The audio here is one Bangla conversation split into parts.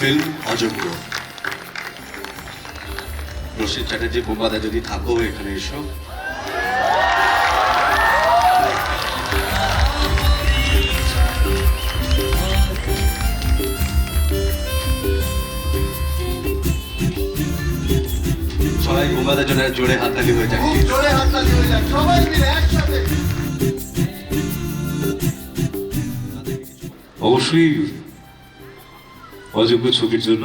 ফিল্ম অযোগ্য। রশিদ চ্যাটার্জি বোবাদা যদি থাকো এখানে এসো। সবাই বোবাদের জন্য জোরে হাততালি হয়ে যাক জোরে হাততালি হয়ে যাক সবাই মিলে একসাথে। অবশ্যই অযোগ্য ছবির জন্য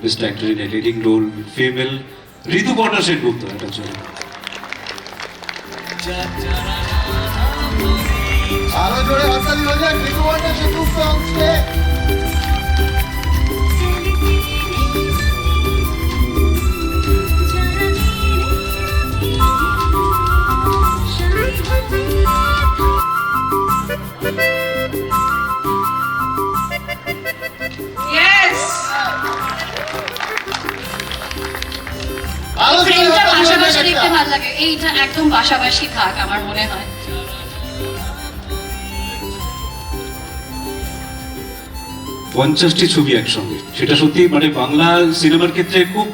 best actor in leading role female Rituparna Sengupta জন্য আরও জোরে ঋতুপর্ণা সেনগুপ্ত পাশাপাশি দেখতে ভালো লাগে। এইটা একদম পাশাপাশি থাক আমার মনে হয়। পঞ্চাশটি ছবি একসঙ্গে। সেটা সত্যি মানে বাংলা সিনেমার ক্ষেত্রে খুব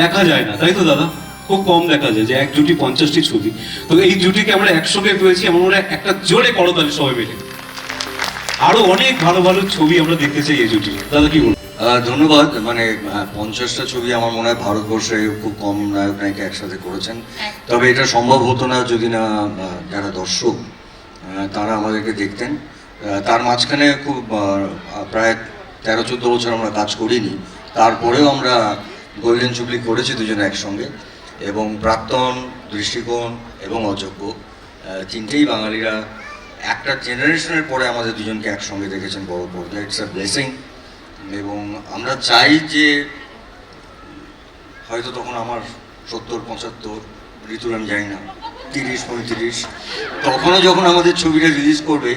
দেখা যায় না। তাই তো দাদা? খুব কম দেখা যায় যে এক জুটি পঞ্চাশটি ছবি। তো এই জুটিকে আমরা একসঙ্গে পেয়েছি আমার মনে হয় একটা জোরে করতালি সবাই মিলে। আরও অনেক ভালো ভালো ছবি আমরা দেখতে চাই এই জুটি দাদা কি বলব ধন্যবাদ। মানে পঞ্চাশটা ছবি আমার মনে হয় ভারতবর্ষে খুব কম নায়ক নায়িকা একসাথে করেছেন। তবে এটা সম্ভব হতো না যদি না যারা দর্শক তারা আমাদেরকে দেখতেন। তার মাঝখানে খুব প্রায় তেরো চোদ্দ বছর আমরা কাজ করিনি। তারপরেও আমরা গোল্ডেন জুবলি করেছি দুজনে একসঙ্গে। এবং প্রাক্তন দৃষ্টিকোণ এবং অযোগ্য তিনটেই বাঙালিরা একটা জেনারেশনের পরে আমাদের দুজনকে একসঙ্গে দেখেছেন বড় পর্দায় ইটস আ ব্লেসিং এবং আমরা চাই যে হয়তো তখন আমার সত্তর পঁচাত্তর ঋতুর আমি জানি না তিরিশ পঁয়ত্রিশ তখনও যখন আমাদের ছবিটা রিলিজ করবে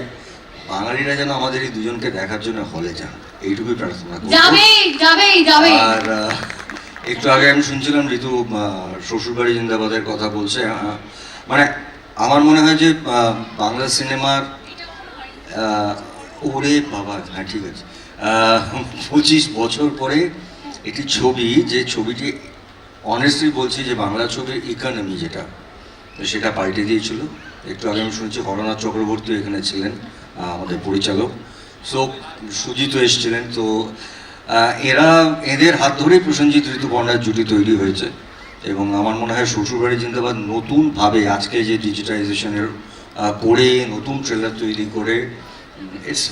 বাঙালিরা যেন আমাদের এই দুজনকে দেখার জন্য হলে যান। এইটুকুই প্রার্থনা করব। আর একটু আগে আমি শুনছিলাম ঋতু শ্বশুরবাড়ি জিন্দাবাদের কথা বলছে মানে আমার মনে হয় যে বাংলা সিনেমার ওরে বাবা হ্যাঁ ঠিক আছে। পঁচিশ বছর পরে একটি ছবি, যে ছবিটি অনেস্টলি বলছি যে বাংলা ছবির ইকোনমি যেটা সেটা পাল্টে দিয়েছিল। একটু আগে আমি শুনছি হরনাথ চক্রবর্তী এখানে ছিলেন আমাদের পরিচালক। সো সুজিত এসেছিলেন, তো এরা এদের হাত ধরেই প্রসেনজিৎ ঋতুপর্ণার জুটি তৈরি হয়েছে। এবং আমার মনে হয় শ্বশুরবাড়ি জিন্দাবাদ নতুনভাবে আজকে যে ডিজিটাইজেশনের করে নতুন ট্রেলার তৈরি করে it's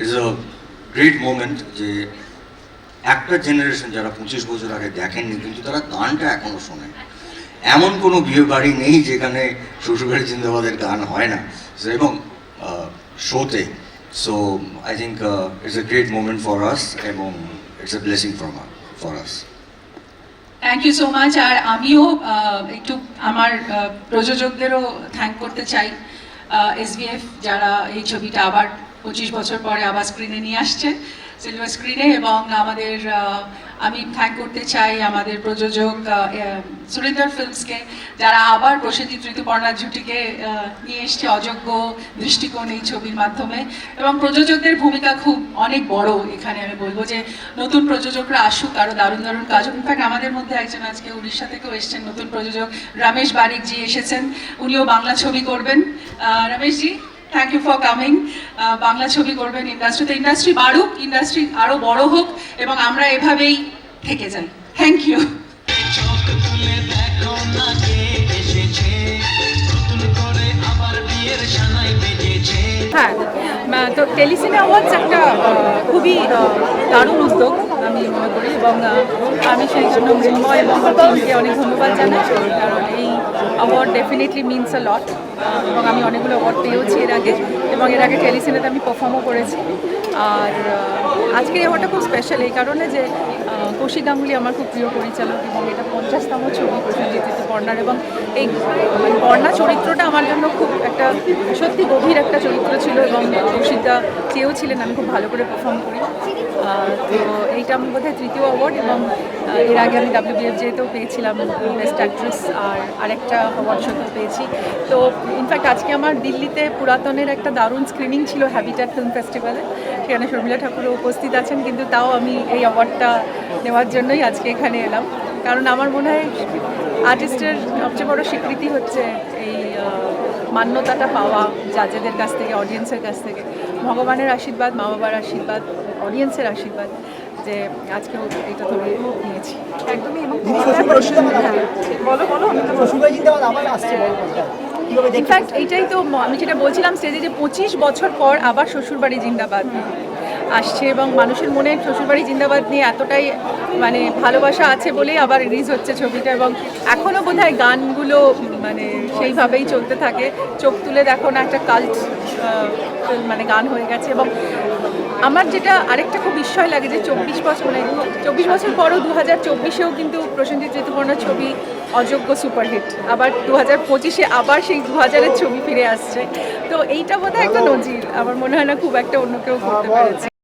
it's a great moment যে একটা জেনারেশন যারা পঁচিশ বছর আগে দেখেননি, কিন্তু তারা গানটা এখনও শোনে। এমন কোনো বিয়ে বাড়ি নেই যেখানে শ্বশুরবাড়ি জিন্দাবাদের গান হয় না। এবং শোতে। So I think it's a great moment for us এবং it's a blessing for for us thank you so much আর আমিও একটু আমার প্রযোজকদেরও থ্যাংক করতে চাই এসবিএফ যারা এই ছবিটা আবার পঁচিশ বছর পরে আবার স্ক্রিনে নিয়ে আসছে সিলভার স্ক্রিনে এবং আমাদের আমি থ্যাংক করতে চাই আমাদের প্রযোজক সুরিন্দর ফিল্মসকে যারা আবার প্রসেনজিৎ ঋতুপর্ণা জুটিকে নিয়ে এসছে অযোগ্য দৃষ্টিকোণ এই ছবির মাধ্যমে। এবং প্রযোজকদের ভূমিকা খুব অনেক বড় এখানে আমি বলব যে, নতুন প্রযোজকরা আসুক আরও দারুণ দারুণ কাজ ইনফ্যাক্ট আমাদের মধ্যে একজন আজকে উড়িষ্যা থেকেও এসেছেন, নতুন প্রযোজক রমেশ বারিক জি এসেছেন। উনিও বাংলা ছবি করবেন। Rameshji thank you for coming Bangla ছবি করবেন ইন্ডাস্ট্রিতে ইন্ডাস্ট্রি বাড়ুক ইন্ডাস্ট্রি আরও বড় হোক, এবং আমরা এভাবেই থেকে যাই। থ্যাংক ইউ হ্যাঁ তো টেলিসিনে অ্যাওয়ার্ডস একটা খুবই দারুণ উদ্যোগ আমি মনে করি, এবং আমি সেই জন্য মৃন্ময় এবং অনেক ধন্যবাদ জানাই। কারণ এই award definitely means a lot এবং আমি অনেকগুলো অ্যাওয়ার্ড পেয়েওছি এর আগে, এবং এর আগে টেলিসিনেতে আমি পারফর্মও করেছি। আর আজকের অ্যাওয়ার্ডটা খুব স্পেশাল এই কারণে যে কৌশিক গাঙ্গুলি আমার খুব প্রিয় পরিচালক এবং এটা পঞ্চাশতম ছবি প্রসেনজিৎ বর্ণার এবং এই বর্ণা চরিত্রটা আমার জন্য খুব একটা সত্যি গভীর একটা চরিত্র ছিল এবং কৌশিকদা চেয়েও ছিলেন আমি খুব ভালো করে পারফর্ম করি। তো এইটা আমি বোধহয় তৃতীয় অ্যাওয়ার্ড এবং এর আগে আমি ডাব্লিউবিএফজেতেও পেয়েছিলাম বেস্ট অ্যাক্ট্রেস আর আরেকটা অ্যাওয়ার্ড শোতেও পেয়েছি। তো ইনফ্যাক্ট আজকে আমার দিল্লিতে পুরাতনের একটা দারুণ স্ক্রিনিং ছিল হ্যাবিটাট ফিল্ম ফেস্টিভ্যালে সেখানে শর্মিলা ঠাকুরও উপস্থিত আছেন, কিন্তু তাও আমি এই অ্যাওয়ার্ডটা নেওয়ার জন্যই আজকে এখানে এলাম। কারণ আমার মনে হয় আর্টিস্টের সবচেয়ে বড় স্বীকৃতি হচ্ছে এই মান্যতাটা পাওয়া জাজেদের কাছ থেকে অডিয়েন্সের কাছ থেকে। ভগবানের আশীর্বাদ মা বাবার আশীর্বাদ অডিয়েন্সের আশীর্বাদ যে আজকেও এটা ধরে নিয়েছি একদমই এবং বলো বলো ইনফ্যাক্ট এইটাই তো আমি যেটা বলছিলাম স্টেজে যে পঁচিশ বছর পর আবার শ্বশুরবাড়ি জিন্দাবাদ। আসছে এবং মানুষের মনে শ্বশুরবাড়ি জিন্দাবাদ নিয়ে এতটাই মানে ভালোবাসা আছে বলেই আবার রিলিজ হচ্ছে ছবিটা এবং এখনও বোধ হয় গানগুলো মানে সেইভাবেই চলতে থাকে। চোখ তুলে দেখো না একটা কাল্ট মানে গান হয়ে গেছে এবং আমার যেটা আরেকটা খুব বিস্ময় লাগে যে চব্বিশ বছর মানে চব্বিশ বছর পরও দু হাজার চব্বিশেও কিন্তু প্রসেনজিৎ ঋতুপর্ণার ছবি অযোগ্য সুপারহিট আবার দু হাজার পঁচিশে আবার সেই দু হাজারের ছবি ফিরে আসছে। তো এইটা বোধহয় একটা নজির। আমার মনে হয় না খুব একটা অন্য কেউ করতে পেরেছে।